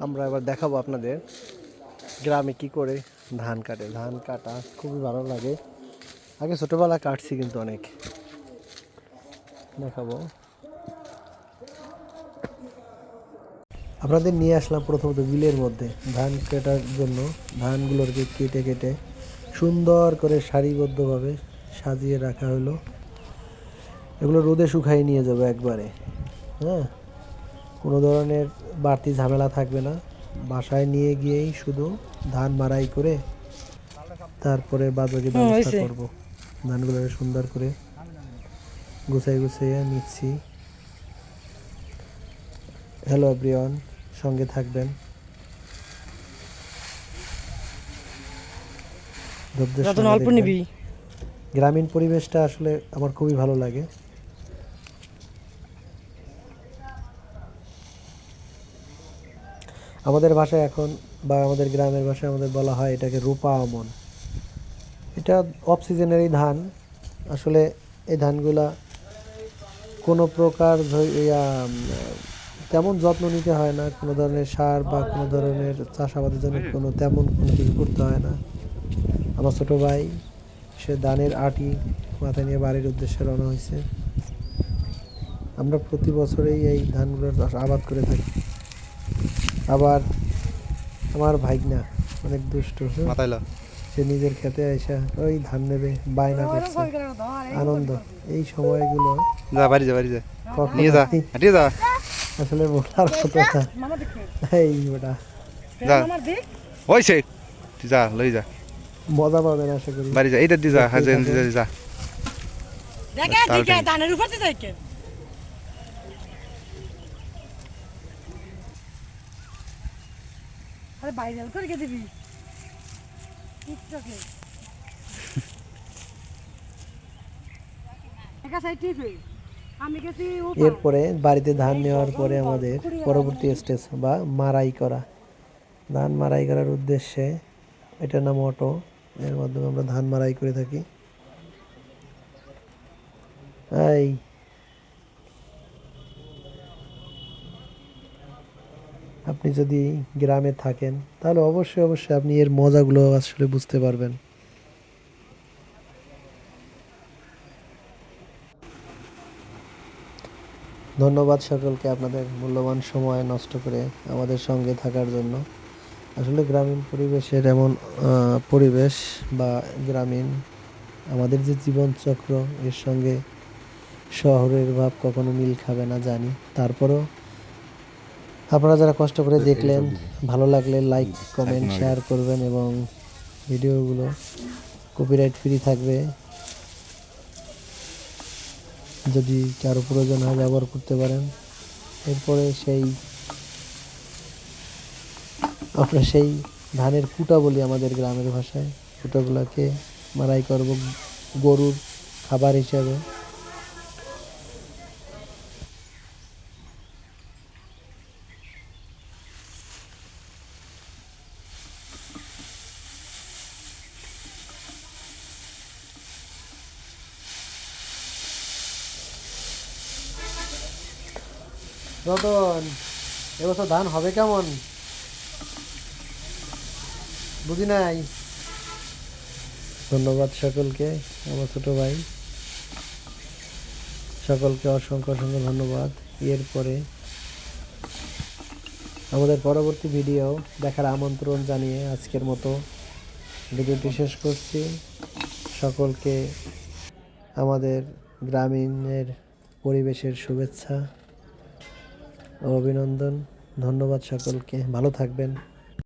আমরা এবার দেখাবো আপনাদের গ্রামে কি করে ধান কাটে। ধান কাটা খুবই ভালো লাগে। আগে ছোটোবেলা কাটছি কিন্তু অনেক। দেখাবো। আপনাদের নিয়ে আসলাম প্রথমত বিলের মধ্যে ধান কাটার জন্য। ধানগুলোকে কেটে কেটে সুন্দর করে সারিবদ্ধভাবে সাজিয়ে রাখা হলো। এগুলো রোদে শুকাই নিয়ে যাব একবারে। হ্যাঁ? কোনো ধরনের বাড়তি ঝামেলা থাকবে না। বাসায় নিয়ে গিয়েই শুধু ধান মারাই করে তারপরে বাদবাকি ব্যবস্থা করব। ধানগুলো সুন্দর করে গুছাই গুছাইয়ে নিচ্ছি। হ্যালো এভরিওয়ান সঙ্গে থাকবেন। গ্রামীণ পরিবেশটা আসলে আমার খুবই ভালো লাগে। আমাদের ভাষায় এখন বা আমাদের গ্রামের ভাষায় আমাদের বলা হয় এটাকে রূপা আমন। এটা অফ সিজনেরই ধান। আসলে এই ধানগুলা কোনো প্রকার তেমন যত্ন নিতে হয় না। কোনো ধরনের সার বা কোনো ধরনের চাষাবাদের জন্য কোনো তেমন কোনো কিছু করতে হয় না। আমার ছোটো ভাই সে ধানের আটি মাথায় নিয়ে বাড়ির উদ্দেশ্যে রওনা হয়েছে। আমরা প্রতি বছরেই এই ধানগুলোর আবাদ করে থাকি। আবার আমার ভাইগনা অনেক দুষ্ট হ্যাঁ? সে নিজের খেতে আইসা ওই ধান নেবে বায়না করছে। আনন্দ। এই সময়গুলো যা বাড়ি যা বাড়ি যা। নিয়ে যা হাঁটিয়ে যা। আসলে বলার কথা না। মামা দেখে। এই ওটা যা। আমার ওই সে। তুই যা লই যা। মজা পাবেন আশা করি। বাড়ি যা এইটা দিয়ে যা হাজে দিয়ে যা। দেখে দেখে ধানের উপর আরে ভাইরাল করে দিবি? টিকটকে। এরপরে বাড়িতে ধান নেওয়ার পরে আমাদের পরবর্তী স্টেজ বা মারাই করা। ধান মারাই করার উদ্দেশ্যে এটার নাম অটো এর মাধ্যমে আমরা ধান মারাই করে থাকি। এই আপনি যদি গ্রামে থাকেন, তাহলে অবশ্যই অবশ্যই আপনি এর মজাগুলো আসলে বুঝতে পারবেন। ধন্যবাদ সকলকে আপনাদের মূল্যবান সময় নষ্ট করে আমাদের সঙ্গে থাকার জন্য। আসলে গ্রামীণ পরিবেশের এমন পরিবেশ বা গ্রামীণ আমাদের যে জীবনচক্র, এর সঙ্গে শহরের ভাব কখনো মিল খাবে না জানি। তারপরেও আপনারা যারা কষ্ট করে দেখলেন ভালো লাগলে লাইক কমেন্ট শেয়ার করবেন এবং ভিডিওগুলো কপিরাইট ফ্রি থাকবে। যদি কারও প্রয়োজন হয় ব্যবহার করতে পারেন। এরপরে সেই আমরা সেই ধানের কুটা বলি আমাদের গ্রামের ভাষায়। কুটাগুলোকে মারাই করব গরুর খাবার হিসাবে। রতন, এবছর ধান হবে কেমন? বুঝি নাই? ধন্যবাদ সকলকে, আমার ছোট ভাই। সকলকে অসংখ্য অসংখ্য ধন্যবাদ। এরপরে আমাদের পরবর্তী ভিডিও দেখার আমন্ত্রণ জানিয়ে আজকের মতো ভিডিওটি শেষ করছি। সকলকে আমাদের গ্রামীণের পরিবেশের শুভেচ্ছা। অভিনন্দন। ধন্যবাদ সকলকে। ভালো থাকবেন।